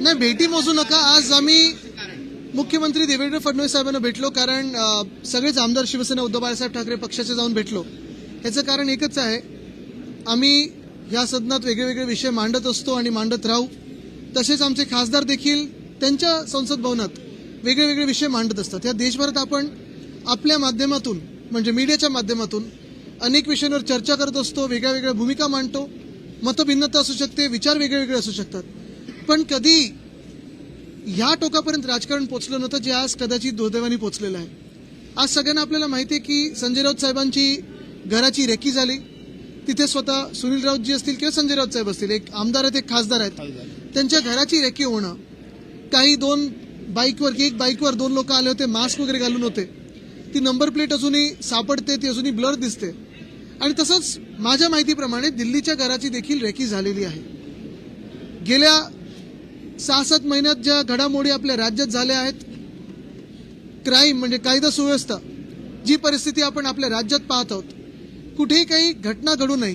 नाही भेटी मोजू नका. आज आम्ही मुख्यमंत्री देवेंद्र फडणवीस साहेबांना भेटलो कारण सगळेच आमदार शिवसेना उद्धव बाळासाहेब ठाकरे पक्षाचे जाऊन भेटलो. ह्याचं कारण एकच आहे आम्ही या सदनात वेगळे वेगळे विषय मांडत असतो आणि मांडत राहू. तसेच आमचे खासदार देखील त्यांच्या संसद भवनात वेगळे वेगळे विषय मांडत असतात. या देशभरात आपण आपल्या माध्यमातून म्हणजे मीडियाच्या माध्यमातून अनेक विषयांवर चर्चा करत असतो वेगळ्या वेगळ्या भूमिका मांडतो. मतभिन्नता असू शकते विचार वेगळे वेगळे असू शकतात. पण कधी ह्या टोकापर्यंत राजकारण पोचलं नव्हतं जे आज कदाचित दुर्दैवाने पोचलेलं आहे. आज सगळ्यांना आपल्याला माहिती आहे की संजय राऊत साहेबांची घराची रेकी झाली. तिथे स्वतः सुनील राऊत जी असतील किंवा संजय राऊत साहेब असतील एक आमदार आहेत एक खासदार आहेत. त्यांच्या घराची रेकी होणं. काही दोन बाईकवर एक बाईकवर दोन लोक आले होते मास्क वगैरे घालून होते. ती नंबर प्लेट अजूनही सापडते ती अजूनही ब्लर दिसते. आणि तसंच माझ्या माहितीप्रमाणे दिल्लीच्या घराची देखील रेकी झालेली आहे. गेल्या सहा सात महिन्यात ज्या घडामोडी आपल्या राज्यात झाल्या आहेत क्राईम म्हणजे कायदा सुव्यवस्था जी परिस्थिती आपण आपल्या राज्यात पाहत आहोत कुठेही काही घटना घडू नये.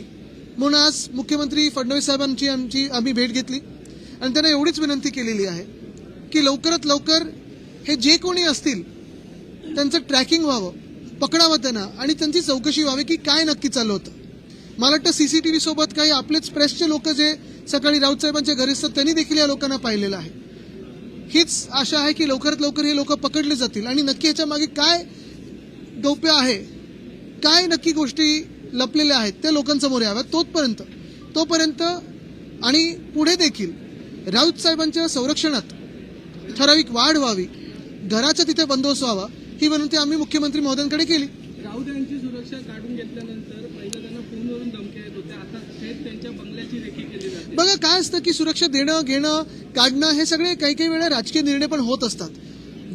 म्हणून आज मुख्यमंत्री फडणवीस साहेबांची आमची आम्ही भेट घेतली आणि त्यांना एवढीच विनंती केलेली आहे की लवकरात लवकर हे जे कोणी असतील त्यांचं ट्रॅकिंग व्हावं पकडावं त्यांना आणि त्यांची चौकशी व्हावी की काय नक्की चालू होतं. मला वाटतं सीसीटीव्ही सोबत काही आपलेच प्रेसचे लोक जे सकाळी राऊत साहेबांच्या घरी असतात त्यांनी देखील या लोकांना पाहिलेलं आहे. हीच आशा आहे की लवकरात लवकर हे लोक पकडले जातील. आणि नक्की याच्या मागे काय गौप्य आहे काय नक्की गोष्टी लपलेल्या आहेत त्या लोकांसमोर याव्यात. तोपर्यंत तोपर्यंत आणि पुढे देखील राऊत साहेबांच्या संरक्षणात ठराविक वाढ व्हावी घराचा तिथे बंदोबस्त व्हावा ही विनंती आम्ही मुख्यमंत्री महोदयांकडे केली राऊत यांची सुरक्षा काढून घेतल्यानंतर पहिलं त्यांना फोनवरून धमक्या येत होत्या आता थेट त्यांच्या बंगल्याची रेखी केली जाते बघा काय असतं की सुरक्षा देणं घेणं काढणं हे सगळे काही काही वेळा राजकीय निर्णय पण होत असतात.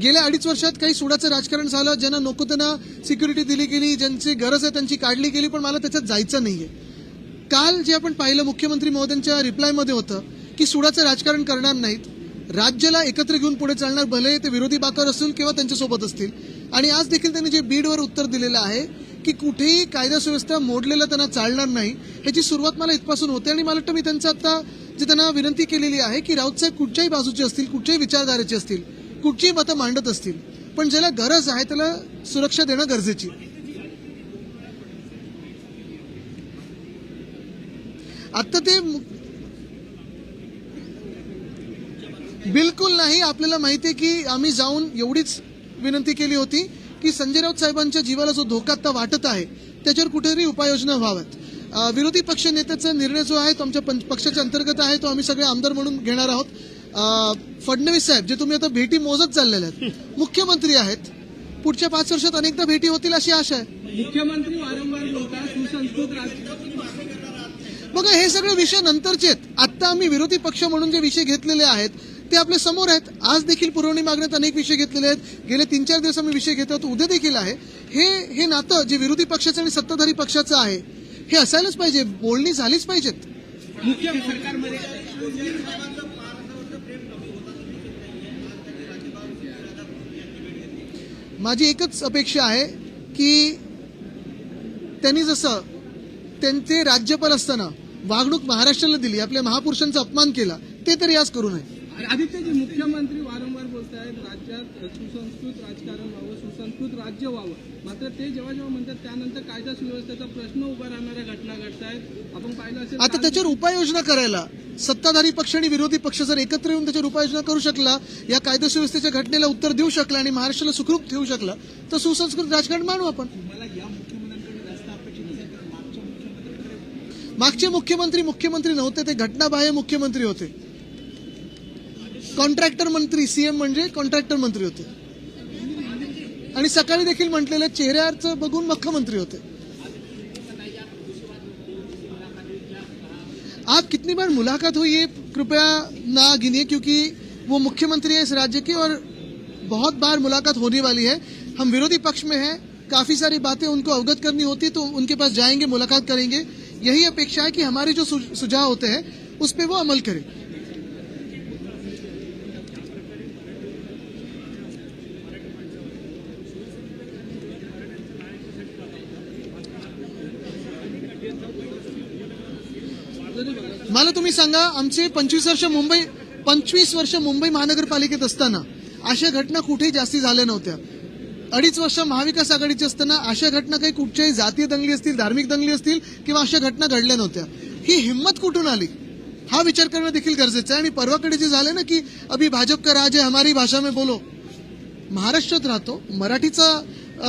गेल्या अडीच वर्षात काही सुडाचं राजकारण झालं ज्यांना नको त्यांना सिक्युरिटी दिली गेली ज्यांची गरज आहे त्यांची काढली गेली पण मला त्याच्यात जायचं नाहीये. काल जे आपण पाहिलं मुख्यमंत्री महोदयांच्या रिप्लायमध्ये होतं की सुडाचं राजकारण करणार नाहीत. राज्याला एकत्र घेऊन पुढे चालणार भले ते विरोधी बाकर असतील किंवा त्यांच्यासोबत असतील. आणि आज देखील त्यांनी जे बीडवर उत्तर दिलेलं आहे की कुठेही कायदा सुव्यवस्था मोडलेलं त्यांना चालणार नाही ह्याची सुरुवात मला इथपासून होते आणि मला वाटतं मी त्यांचं आता जे त्यांना विनंती केलेली आहे की राऊत साहेब कुठच्याही बाजूचे असतील कुठच्याही विचारधारेचे असतील कुठचीही मतं मांडत असतील पण ज्याला गरज आहे त्याला सुरक्षा देणं गरजेची. आता ते बिलकुल नाही आपल्याला माहिती आहे की आम्ही जाऊन एवढीच विनंती केली होती की संजय राऊत साहेबांच्या जीवाला जो धोका आता वाटत आहे त्याच्यावर कुठेतरी उपाययोजना व्हाव्यात. विरोधी पक्ष नेत्याचा निर्णय जो आहे तो आमच्या पक्षाच्या अंतर्गत आहे तो आम्ही सगळे आमदार म्हणून घेणार आहोत. फडणवीस साहेब जे तुम्ही आता भेटी मोजत चाललेल्या आहेत मुख्यमंत्री आहेत. पुढच्या पाच वर्षात अनेकदा भेटी होतील अशी आशा आहे. मुख्यमंत्री वारंवार बघा हे सगळे विषय नंतरचे आहेत. आत्ता आम्ही विरोधी पक्ष म्हणून जे विषय घेतलेले आहेत ते आपल्यासमोर आहेत. आज देखील पुरवणी मागण्यात अनेक विषय घेतलेले आहेत. गेले तीन चार दिवस आम्ही विषय घेत उद्या देखील आहे. हे हे नातं जे विरोधी पक्षाचं आणि सत्ताधारी पक्षाचं आहे हे असायलाच पाहिजे. बोलणी झालीच पाहिजेत. माझी एकच अपेक्षा आहे की त्यांनी जसं त्यांचे राज्यपाल असताना वागणूक महाराष्ट्राला दिली आपल्या महापुरुषांचा अपमान केला ते तरी आज करू नये. आदित्यजी मुख्यमंत्री वारंवार बोलत आहेत राज्यात सुसंस्कृत राजकारण व्हावं सुसंस्कृत राज्य व्हावं. मात्र ते जेव्हा जेव्हा म्हणतात त्यानंतर कायदा सुव्यवस्थेचा प्रश्न उभा राहणाऱ्या घटना घडतायत. आपण पाहिलं असेल आता त्याच्यावर उपाययोजना करायला सत्ताधारी पक्ष आणि विरोधी पक्ष जर एकत्र येऊन त्याच्यावर उपाययोजना करू शकला या कायदा सुव्यवस्थेच्या घटनेला उत्तर देऊ शकला आणि महाराष्ट्राला सुखरूप ठेवू शकला तर सुसंस्कृत राजकारण मानू आपण. मागचे मुख्यमंत्री मुख्यमंत्री नव्हते ते घटनाबाह्य मुख्यमंत्री होते. कॉन्ट्रॅक्टर मंत्री, सीएम कॉन्ट्रॅक्टर मंत्री होते. आणि सकाळी देखील म्हटलेलं, चेहऱ्यावरचं बघून मुख्यमंत्री होते. आप कितनी बार मुलाकात हुई है? कृपया ना गिनिए, क्योंकि वो मुख्यमंत्री है इस राज्य के और बहुत बार मुलाकात होने वाली है। हम विरोधी पक्ष में हैं। काफ़ी सारी बातें उनको अवगत करनी होती तो उनके पास जाएँगे, मुलाकात करेंगे। यही अपेक्षा है कि हमारे जो सुझाव होते हैं, उस पर वो अमल करें। मला तुम्ही सांगा आमचे पंचवीस वर्ष मुंबई पंचवीस वर्ष मुंबई महानगरपालिकेत असताना अशा घटना कुठेही जास्ती झाल्या नव्हत्या. अडीच वर्ष महाविकास आघाडीची असताना अशा घटना काही कुठच्याही जातीय दंगली असतील धार्मिक दंगली असतील किंवा अशा घटना घडल्या नव्हत्या. ही हिंमत कुठून आली? हा विचार करणं देखील गरजेचं आहे आणि परवाकडे जे झालं ना की अभि भाजप का राज आहे हमारी भाषा में बोलो. महाराष्ट्रात राहतो. मराठीचा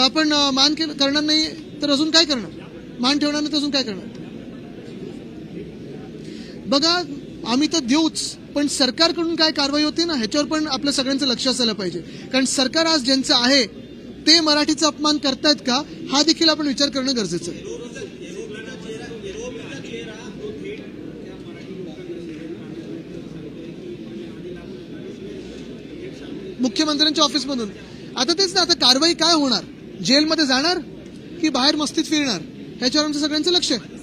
आपण मान करणार नाही तर अजून काय करणार? मान ठेवणार नाही तर अजून काय करणार? बघा आम्ही तर देऊच पण सरकारकडून काय कारवाई होते ना ह्याच्यावर पण आपल्या सगळ्यांचं लक्ष असायला पाहिजे. कारण सरकार आज ज्यांचं आहे ते मराठीचा अपमान करतायत का हा देखील आपण विचार करणं गरजेचं आहे. मुख्यमंत्र्यांच्या ऑफिसमधून. आता तेच ना आता कारवाई काय होणार? जेलमध्ये जाणार की बाहेर मस्तीत फिरणार? ह्याच्यावर आमचं सगळ्यांचं लक्ष आहे.